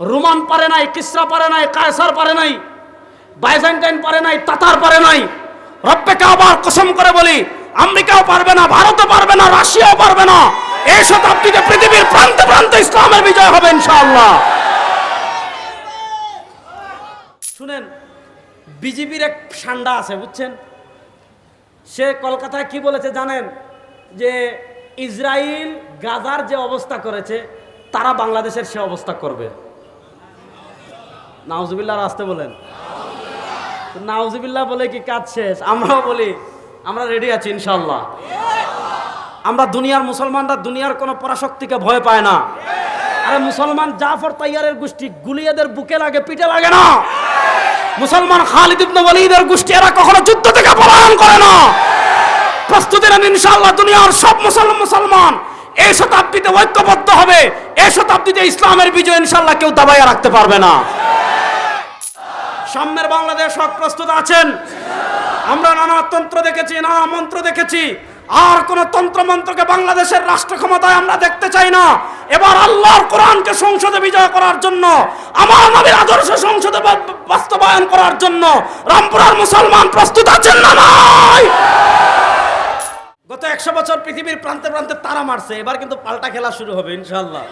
Roman পারে নাই, কিসরা পারে নাই, কায়সার পারে নাই, বাইজেন্টাইন পারে নাই, তাতার পারে নাই। রব্বেকে আবার কসম করে বলি, আমেরিকাও পারবে না, ভারতও পারবে না, রাশিয়াও পারবে না। এই শতাব্দীতে পৃথিবীর প্রান্তে প্রান্তে ইসলামের বিজয় হবে ইনশাআল্লাহ। শুনেন বিজেপির এক সান্ডা আছে, বুঝছেন? সে কলকাতায় কি বলেছে জানেন? যে ইসরায়েল গাজার যে অবস্থা করেছে, তারা বাংলাদেশের সে অবস্থা করবে। নাউজুবিল্লাহ আসতে বলেন। তো নাউজুবিল্লাহ বলে কি কাজ শেষ? আমরাও বলি, আমরা রেডি আছি ইনশাল্লাহ আমরা দুনিয়ার মুসলমানরা দুনিয়ার কোনো পরাশক্তিকে ভয় পায় না। আরে মুসলমান জাফর তাইয়ারের গোষ্ঠী গুলিয়াদের বুকে লাগে, পিঠে লাগে না। মুসলমান খালিদ ইবনে ওয়ালিদের গোষ্ঠী এরা কখনো যুদ্ধ থেকে পলায়ন করে না। প্রস্তুতি নেন ইনশাআল্লাহ, দুনিয়ার সব মুসলমান মুসলমান। এই শতাব্দীতে ঐক্যবদ্ধ হবে এই শতাব্দীতে ইসলামের বিজয় ইনশাআল্লাহ কেউ দাবাইয়া রাখতে পারবে না। সাম্যের বাংলাদেশ হক প্রস্তুত আছেন। আমরা নানা তন্ত্র দেখেছি, নানা মন্ত্র দেখেছি। আর কোন তন্ত্র মন্ত্রকে বাংলাদেশের রাষ্ট্র ক্ষমতায় আমরা দেখতে চাই না। এবার আল্লাহর কোরআনকে সংসদে বিজয় করার জন্য, আমার নবীর আদর্শ সংসদে বাস্তবায়ন করার জন্য রামপুরার মুসলমান প্রস্তুত আছেন না নাই গত একশো বছর পৃথিবীর প্রান্তে প্রান্তে তারা মারছে, এবার কিন্তু পাল্টা খেলা শুরু হবে ইনশাল্লাহ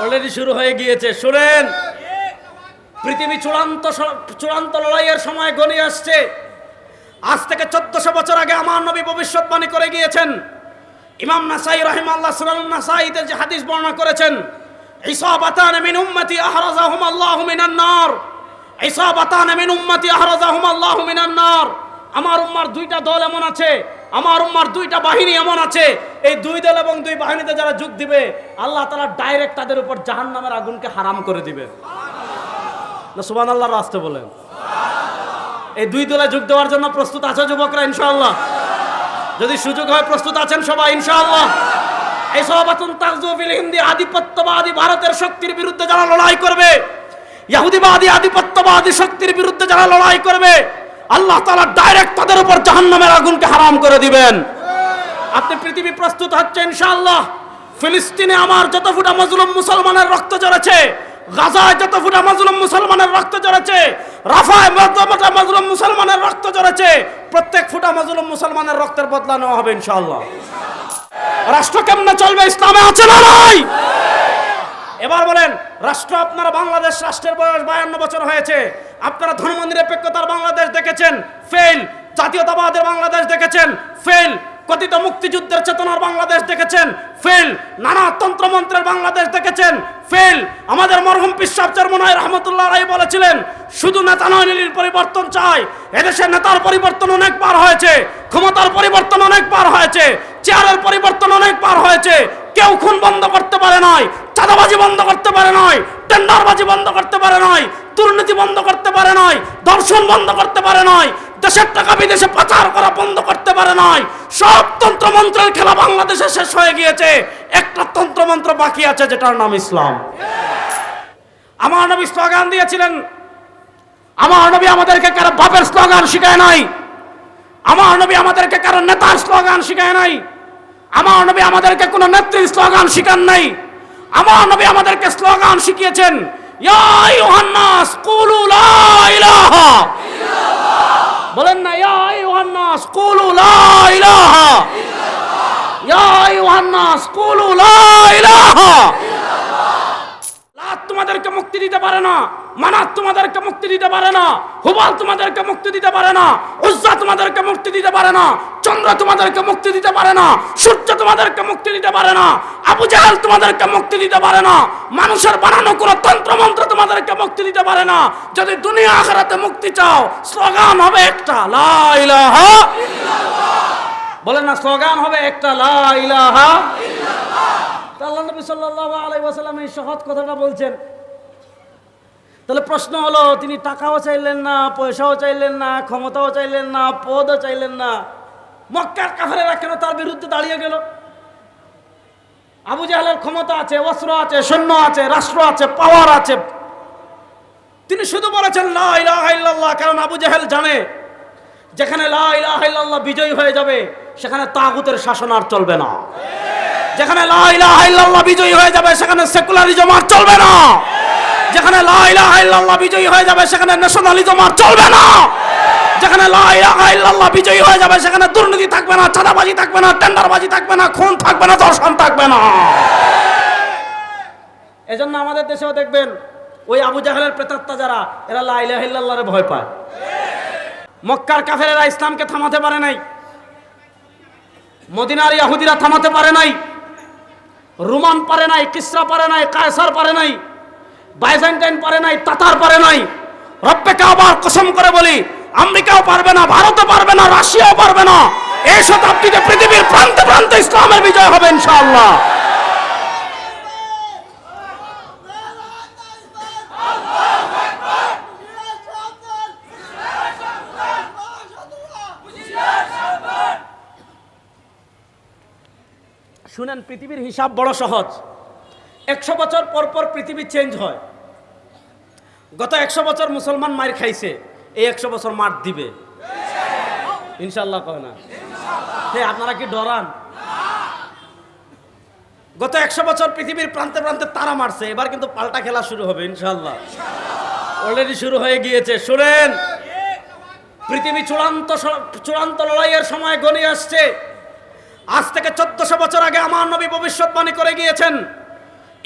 অলরেডি শুরু হয়ে গিয়েছে, শুনেন। পৃথিবী চূড়ান্ত চূড়ান্ত লড়াইয়ের সময় গনিয়ে আসছে। আজ থেকে চোদ্দশো বছর আগে আমার নবী ভবিষ্যৎবাণী করে গিয়েছেন। ইমাম নাসাই রহিম আল্লাহ সুলাল নাসাইতে যে হাদিস বর্ণনা করেছেন ইসাবাতান মিন উম্মতি আহরাজাহুম আল্লাহু মিনান নার। ইসাবাতান মিন উম্মতি আহরাজাহুম আল্লাহু মিনান নার। আমার উম্মার দুইটা দল এমন আছে, আমার উম্মার দুইটা বাহিনী এমন আছে। এই দুই দল এবং দুই বাহিনীতে যারা যোগ দিবে, আল্লাহ তাআলা ডাইরেক্ট তাদের উপর জাহান্নামের আগুনকে হারাম করে দিবে। না সুবান আল্লাহর রাস্তে বলেন। এই দুই দলে যোগ দেওয়ার জন্য প্রস্তুত আছে যুবকরা, ইনশাআল্লাহ। যদি সুযোগ হয় প্রস্তুত আছেন সবাই, ইনশাআল্লাহ। এই সবাতুন তাকজুবিল হিন্দি আধিপত্যবাদী ভারতের শক্তির বিরুদ্ধে যারা লড়াই করবে ইহুদিবাদী আধিপত্যবাদী শক্তির বিরুদ্ধে যারা লড়াই করবে, আল্লাহ তাআলা ডাইরেক্ট তাদের উপর জাহান্নামের আগুনকে হারাম করে দিবেন। আপনি পৃথিবী প্রস্তুত হচ্ছে, ইনশাআল্লাহ। ফিলিস্তিনে আমার যত ফুটা মজলুম মুসলমানের রক্ত ঝরেছে গাজায় যত ফুটা মজলুম মুসলমানের রক্ত ঝরেছে, রাফায় যত ফুটা মুসলমানের রক্ত ঝরেছে, প্রত্যেক ফুটা মজলুম মুসলমানের রক্তের বদলা নেওয়া হবে ইনশাআল্লাহ। রাষ্ট্র কেমনে চলবে, ইসলামে আছে না নাই? এবার বলেন, রাষ্ট্র আপনারা বাংলাদেশ রাষ্ট্রের বয়স বায়ান্ন বছর হয়েছে। আপনারা ধর্মনিরপেক্ষতার বাংলাদেশ দেখেছেন, ফেল। জাতীয়তাবাদের বাংলাদেশ দেখেছেন, ফেল। কথিত মুক্তিযুদ্ধের চেতনার বাংলাদেশ দেখেছেন, ফেল। নানা তন্ত্রমন্ত্রের বাংলাদেশ দেখেছেন, ফেল। আমাদের মরহুম পিসাব চরমনায় রহমতুল্লাহ রাই বলেছিলেন, শুধু নেতা নয়, নীলির পরিবর্তন চাই। এদেশের নেতার পরিবর্তন অনেকবার হয়েছে, ক্ষমতার পরিবর্তন অনেকবার হয়েছে, চেয়ারের পরিবর্তন অনেকবার হয়েছে। কেউ খুন বন্ধ করতে পারে নাই, চাঁদাবাজি বন্ধ করতে পারে নাই, টেন্ডারবাজি বন্ধ করতে পারে নাই, দুর্নীতি বন্ধ করতে পারে নাই দর্শন বন্ধ করতে পারে নাই, দেশের টাকা বিদেশে পাচার করা বন্ধ করতে পারে নাই সব তন্ত্রমন্ত্রের খেলা বাংলাদেশে শেষ হয়ে গিয়েছে। একটা তন্ত্রমন্ত্র বাকি আছে, যেটার নাম ইসলাম। আমার নবী স্লোগান দিয়েছিলেন, আমার নবী আমাদেরকে কারও বাপের স্লোগান শিখায় নাই, আমার নবী আমাদেরকে কারও নেতার স্লোগান শিখায় নাই, আমার নবী আমাদেরকে কোনো নেত্রীর স্লোগান শিখান নাই, আমার নবী আমাদেরকে স্লোগান শিখিয়েছেন বলেন না, ইয়া ইউহান্নাস কুলু লা ইলাহা ইয়া ইউহান্নাস কুলু লা তোমাদেরকে মুক্তি দিতে পারে না, মানাত তোমাদেরকে মুক্তি দিতে পারে না, হুবাল তোমাদেরকে মুক্তি দিতে পারে না, উজ্জা তোমাদেরকে মুক্তি দিতে পারে না চন্দ্র তোমাদেরকে মুক্তি দিতে পারে না, সূর্য তোমাদেরকে মুক্তি দিতে পারে না, আবু জাহাল তোমাদেরকে মুক্তি দিতে পারে না, মানুষের বানানো কোনো তন্ত্রমন্ত্র তোমাদেরকে মুক্তি দিতে পারে না। যদি দুনিয়া আখেরাতে মুক্তি চাও, স্লোগান হবে একটা, লা ইলাহা বলেন না, স্লোগান হবে একটা, লা ইলাহা আল্লাহ নবী সাল্লাল্লাহু আলাইহি ওয়াসাল্লাম এই সহজ কথাটা বলছেন। তাহলে প্রশ্ন হলো, তিনি টাকাও চাইলেন না, পয়সাও চাইলেন না, ক্ষমতাও চাইলেন না, পদও চাইলেন না। মক্কার কাফেরেরা কেন তার বিরুদ্ধে দাঁড়িয়ে গেল? আবু জাহালের ক্ষমতা আছে, অস্ত্র আছে, সৈন্য আছে, রাষ্ট্র আছে পাওয়ার আছে। তিনি শুধু বলেছেন, লা ইলাহা ইল্লাল্লাহ কারণ আবু জাহেল জানে, যেখানে লা ইলাহা ইল্লাল্লাহ বিজয়ী হয়ে যাবে, সেখানে তাগুতের শাসন আর চলবে না। যেখানে লা ইলাহা ইল্লাল্লাহ বিজয়ী হয়ে যাবে, সেখানে সেকুলারিজম আর চলবে না। যেখানে লা ইলাহা ইল্লাল্লাহ বিজয়ী হয়ে যাবে, সেখানে ন্যাশনালিজম আর চলবে না। যেখানে বিজয়ী হয়ে যাবে, সেখানে দুর্নীতি থাকবে না, চাঁদাবাজি থাকবে না, টেন্ডারবাজি থাকবে না, খুন থাকবে না দর্শন থাকবে না। এজন্য আমাদের দেশেও দেখবেন, ওই আবু জাহেলের প্রেতাত্মা যারা, এরা লা ইলাহা ইল্লাল্লাহরে ভয় পায়। মক্কার কাফেরেরা ইসলামকে থামাতে পারে নাই। মদিনার ইয়াহুদিরা থামাতে পারে নাই। রোমান পারে নাই, কিসরা পারে নাই, কায়সার পারে নাই, বাইজেন্টাইন পারে নাই, তাতার পারে নাই। রব্বেকে আবার কসম করে বলি আমেরিকাও পারবে না, ভারতও পারবে না, রাশিয়াও পারবে না। এই শতাব্দীতে পৃথিবীর প্রান্তে প্রান্তে ইসলামের বিজয় হবে ইনশাআল্লাহ। শুনেন, পৃথিবীর হিসাব বড় সহজ। একশো বছর পর পর পৃথিবী চেঞ্জ হয়। গত একশো বছর মুসলমান মার খাইছে। এই একশো বছর মাঠ দিবে। ইনশাল্লাহ কয় না? হে, আপনারা কি ডরান? গত একশো বছর পৃথিবীর প্রান্তে প্রান্তে তারা মারছে, এবার কিন্তু পাল্টা খেলা শুরু হবে ইনশাল্লাহ অলরেডি শুরু হয়ে গিয়েছে, শুনেন। পৃথিবী চূড়ান্ত চূড়ান্ত লড়াইয়ের সময় গনিয়ে আসছে। আজ থেকে চোদ্দশো বছর আগে আমার নবী ভবিষ্যৎবাণী করে গিয়েছেন।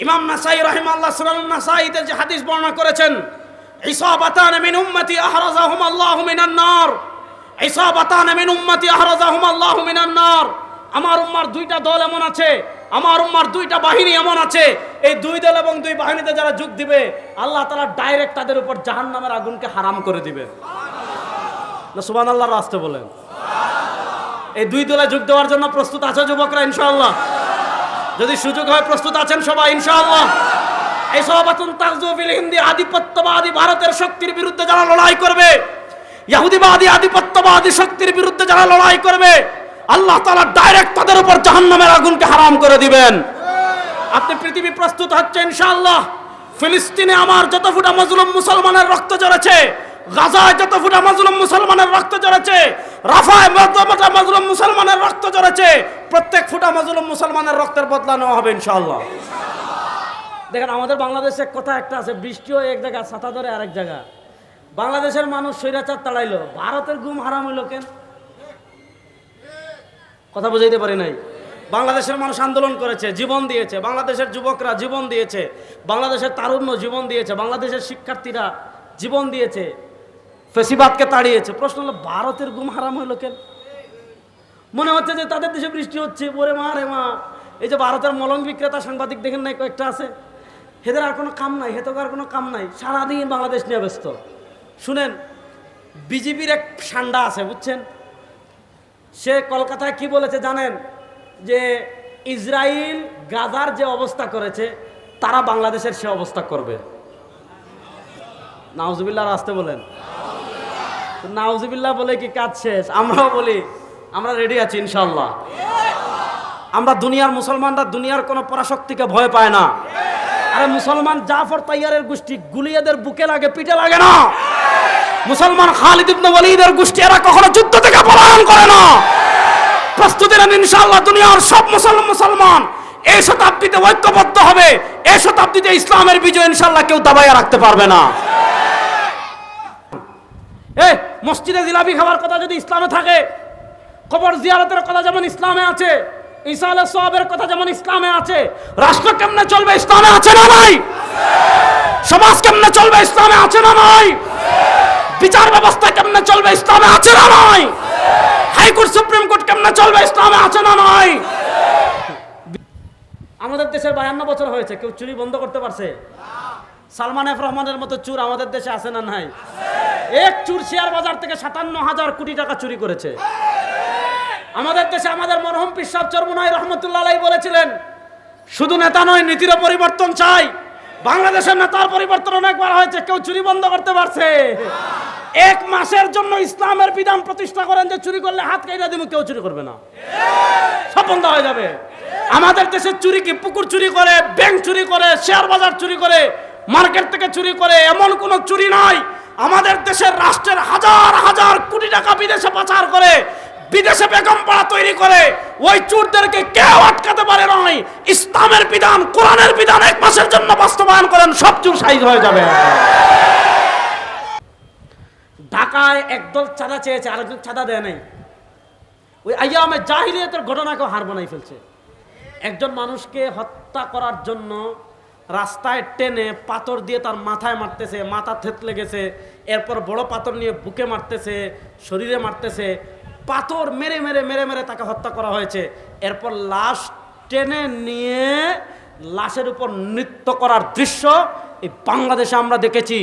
ইমাম নাসাই রহিমাল্লাহ সুনান নাসাইতে যে হাদিস বর্ণনা করেছেন ইসাবাতান মিন উম্মতি আহরাজাহুম আল্লাহু মিনান নার। ইসাবাতান মিন উম্মতি আহরাজাহুম আল্লাহু মিনান নার। আমার উম্মার দুইটা দল এমন আছে, আমার উম্মার দুইটা বাহিনী এমন আছে। এই দুই দল এবং দুই বাহিনীতে যারা যোগ দিবে, আল্লাহ তাআলা ডাইরেক্ট তাদের উপর জাহান্নামের আগুনকে হারাম করে দিবে। না, সুবহানাল্লাহর রাস্তে বলেন। এই দুই দলে যোগ দেওয়ার জন্য প্রস্তুত আছে যুবকরা, ইনশাআল্লাহ। যদি সুযোগ হয় প্রস্তুত আছেন সবাই, ইনশাআল্লাহ। এই সভাবাতন তাকজুবিল হিন্দি আধিপত্যবাদী ভারতের শক্তির বিরুদ্ধে যারা লড়াই করবে ইহুদিবাদী আধিপত্যবাদী শক্তির বিরুদ্ধে যারা লড়াই করবে, আল্লাহ তাআলা ডাইরেক্ট তাদের উপর জাহান্নামের আগুনকে হারাম করে দিবেন। আপনি পৃথিবী প্রস্তুত হচ্ছে ইনশাআল্লাহ। ফিলিস্তিনে আমার যত ফুটা মজলুম মুসলমানের রক্ত ঝরেছে, গাজায় যত ফুটা মজলুম মুসলমানের রক্ত ঝরেছে, রাফায় ফুটা মজলুম মুসলমানের রক্ত ঝরেছে, প্রত্যেক ফুটা মজলুম মুসলমানের রক্তের বদলা নেওয়া হবে ইনশাআল্লাহ। দেখেন, আমাদের বাংলাদেশে কথা একটা আছে বৃষ্টিও এক জায়গা ছাতা ধরে আরেক জায়গা বাংলাদেশের মানুষ স্বৈরাচার তাড়াইলো ভারতের গুম হারাম হইল কেন? কথা বুঝাইতে পারি নাই। বাংলাদেশের মানুষ আন্দোলন করেছে, জীবন দিয়েছে, বাংলাদেশের যুবকরা জীবন দিয়েছে, বাংলাদেশের তারুণ্য জীবন দিয়েছে, বাংলাদেশের শিক্ষার্থীরা জীবন দিয়েছে, ফেসিবাদকে তাড়িয়েছে। প্রশ্ন হলো, ভারতের গুম হারাম হইল কেন? মনে হচ্ছে যে তাদের দেশে বৃষ্টি হচ্ছে, ওরে মা, রে মা। এই যে ভারতের মলং বিক্রেতা সাংবাদিক দেখেন নাই কয়েকটা আছে? হেদের আর কোনো কাম নাই, হেতক আর কোনো কাম নাই, সারাদিন বাংলাদেশ নিয়ে ব্যস্ত। শুনেন, বিজেপির এক সান্ডা আছে, বুঝছেন? সে কলকাতায় কি বলেছে জানেন? যে ইসরায়েল গাজার যে অবস্থা করেছে, তারা বাংলাদেশের সে অবস্থা করবে। নাউজুবিল্লাহ আসতে বলেন। তো নাউজুবিল্লাহ বলে কি কাজ শেষ? আমরাও বলি, আমরা রেডি আছি ইনশাল্লাহ আমরা দুনিয়ার মুসলমানরা দুনিয়ার কোনো পরাশক্তিকে ভয় পায় না। আরে মুসলমান জাফর তাইয়ারের গোষ্ঠী গুলিয়াদের বুকে লাগে, পিঠে লাগে না। মুসলমান খালিদ ইবনে ওয়ালিদের গোষ্ঠী, এরা কখনো যুদ্ধ থেকে পলায়ন করে না। প্রস্তুতি নেন ইনশাআল্লাহ, দুনিয়ার সব মুসলমান মুসলমান। এই শতাব্দীতে ঐক্যবদ্ধ হবে এই শতাব্দীতে ইসলামের বিজয় ইনশাআল্লাহ কেউ দাবাইয়া রাখতে পারবে না। এ, মসজিদে জিলাপি খাওয়ার কথা যদি ইসলামে থাকে, কবর জিয়ারতের কথা যেমন ইসলামে আছে ঈসা আলাইহিস সালামের কথা যেমন ইসলামে আছে, রাষ্ট্র কেমনে চলবে ইসলামে আছে না নাই? সমাজ কেমনে চলবে ইসলামে আছে না নাই? বিচার ব্যবস্থা কেমনে চলবে ইসলামে আছে না নাই? হাইকোর্ট, সুপ্রিম কোর্ট কেমনে চলবে ইসলামে আছে না নাই? আমাদের দেশের বায়ান্ন বছর হয়েছে, কেউ চুরি বন্ধ করতে পারছে? সালমান এফ রহমানের মতো চুর আমাদের দেশে আছে না নাই? এক চুর শেয়ার বাজার থেকে সাতান্ন হাজার কোটি টাকা চুরি করেছে। আমাদের দেশে আমাদের মরহম পিসাব চরমুনাই রহমতুল্লাহ বলেছিলেন, শুধু নেতা নয়, নীতিরও পরিবর্তন চাই। বাংলাদেশের নেতার পরিবর্তন অনেকবার হয়েছে, কেউ চুরি বন্ধ করতে পারছে। এক মাসের জন্য ইসলামের বিধান প্রতিষ্ঠা করেন যে চুরি করলে হাত কেটে দিব, কেউ চুরি করবে না। সব বন্ধ হয়ে যাবে। আমাদের দেশে চুরি কি? পুকুর চুরি করে, ব্যাংক চুরি করে, শেয়ার বাজার চুরি করে, মার্কেট থেকে চুরি করে, এমন কোনো চুরি নাই। আমাদের দেশের রাষ্ট্রের হাজার হাজার কোটি টাকা বিদেশে পাচার করে বিদেশে বেগম পাড়া তৈরি করে, ওই চুরদেরকে কেউ আটকাতে পারে নয় ইসলামের বিধান, কোরআনের বিধান এক মাসের জন্য বাস্তবায়ন করেন, সব চুর সাইজ হয়ে যাবে। ঢাকায় একদল চাঁদা চেয়েছে, আরেকজন চাঁদা দেয় নাই। ওই আইয়ামে জাহিলিয়াতের ঘটনাকেও হার বানাই ফেলছে। একজন মানুষকে হত্যা করার জন্য রাস্তায় টেনে পাথর দিয়ে তার মাথায় মারতেছে, মাথা থেতলে গেছে, এরপর বড় পাথর নিয়ে বুকে মারতেছে, শরীরে মারতেছে পাথর মেরে মেরে মেরে মেরে তাকে হত্যা করা হয়েছে। এরপর লাশ টেনে নিয়ে লাশের উপর নৃত্য করার দৃশ্য এই বাংলাদেশে আমরা দেখেছি।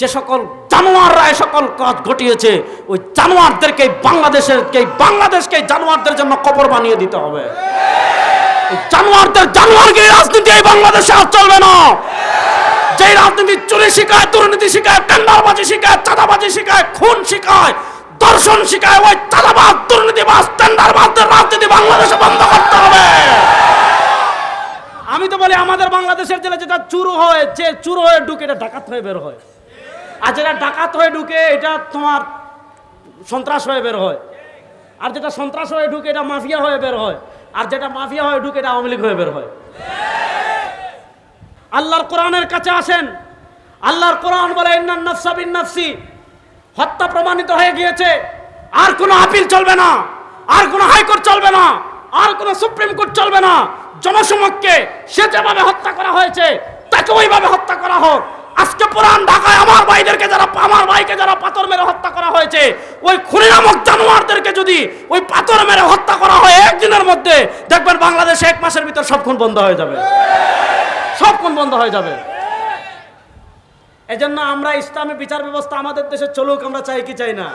যে সকল জানোয়াররা এ সকল কাজ ঘটিয়েছে, ওই জানোয়ারদেরকে বাংলাদেশের বাংলাদেশকে জানোয়ারদের জন্য কবর বানিয়ে দিতে হবে। জানোয়ারদের, জানোয়ারকে রাজনীতি এই বাংলাদেশে আর চলবে না। যে রাজনীতি চুরি শিখায়, দুর্নীতি শিখায়, টেন্ডারবাজি শিখায়, চাঁদাবাজি শিখায়, খুন শিখায় দর্শন শিখায় ওই চাঁদাবাজ দুর্নীতিবাজ টেন্ডারবাজদের রাজনীতি বাংলাদেশে বন্ধ করতে হবে। আমি তো বলি আমাদের বাংলাদেশের জেলে যেটা চুরু হয়, যে চুরু হয়ে ঢুকে এটা ডাকাত হয়ে বের হয়। আর যেটা ডাকাত হয়ে ঢুকে এটা তোমার সন্ত্রাস হয়ে বের হয়। আর যেটা সন্ত্রাস হয়ে ঢুকে এটা মাফিয়া হয়ে বের হয়। আর যেটা মাফিয়া হয়ে ঢুকে এটা আওয়ামী হয়ে বের হয়। আল্লাহর কোরআনের কাছে আসেন। আল্লাহর কোরআন বলে, ইন্নান নাফসা বিন নাফসি। হত্যা প্রমাণিত হয়ে গিয়েছে। আর কোনো আপিল চলবে না। আর কোনো হাইকোর্ট চলবে না। আর কোনো সুপ্রিম কোর্ট চলবে না। জনসমক্ষে সে যেভাবে হত্যা করা হয়েছে, তাকে ওইভাবে হত্যা করা হোক। আজকে পুরান ঢাকায় আমার ভাইদেরকে যারা, আমার ভাইকে যারা পাথর মেরে হত্যা করা হয়েছে, ওই খুনি নামক জানোয়ারদেরকে যদি ওই পাথর মেরে হত্যা করা হয় একদিনের মধ্যে, দেখবেন বাংলাদেশে এক মাসের ভিতর সব খুন বন্ধ হয়ে যাবে। সব খুন বন্ধ হয়ে যাবে। এজন্য আমরা ইসলামী বিচার ব্যবস্থা আমাদের দেশে চলুক, আমরা চাই কি চাই না?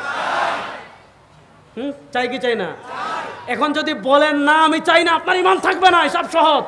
হুম? চাই কি চাই না? এখন যদি বলেন, না, আমি চাই না, আপনার ইমান থাকবে না সব সহজ।